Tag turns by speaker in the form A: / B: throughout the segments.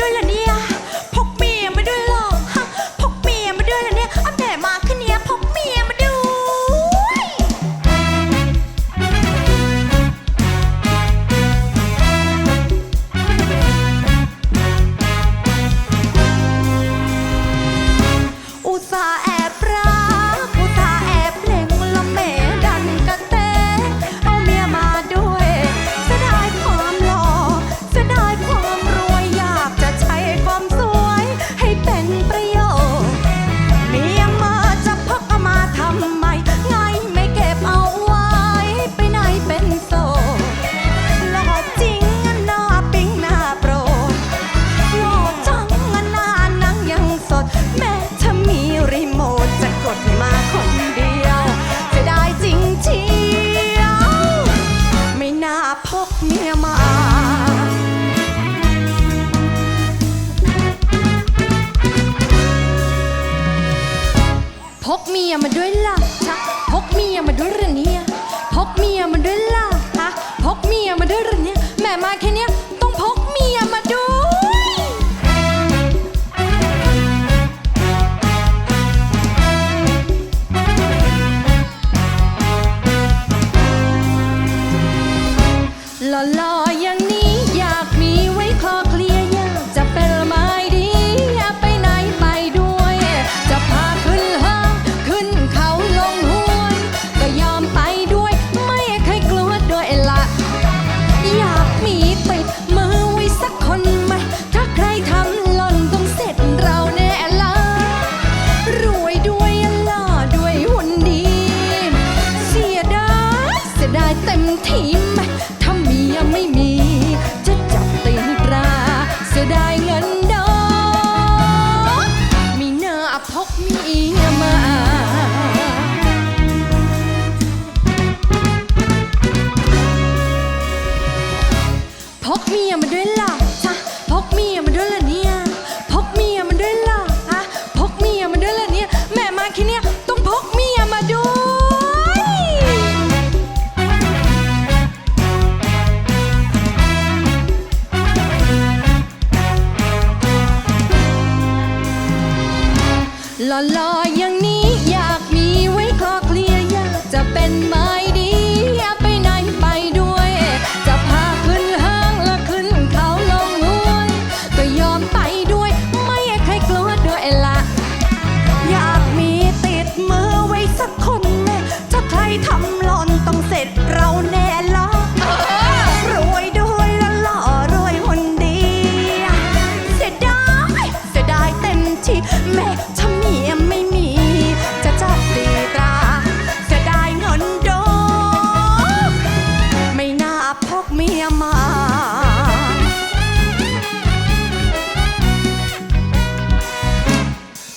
A: ด้วยล่ะเนี่ย ยมาด้วยล่ะฮะพกเมียมาด้วยเหรอเนี่ยพกเมียมาด้วยล่ะฮะพกเมียมาด้วยเหรอเนี่ยแม่มาแค่เนี้ยต้องพกเมียมาด้วยหล่อ ทีาเมียไม่มี จะจับตีตราเสียดายเงินดอกมีหน้าพกเมียมาพกเมียมาด้วย La la,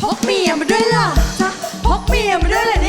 A: พกเมียมาด้วยล่ะจ๊ะพกเมียมาด้วยเลย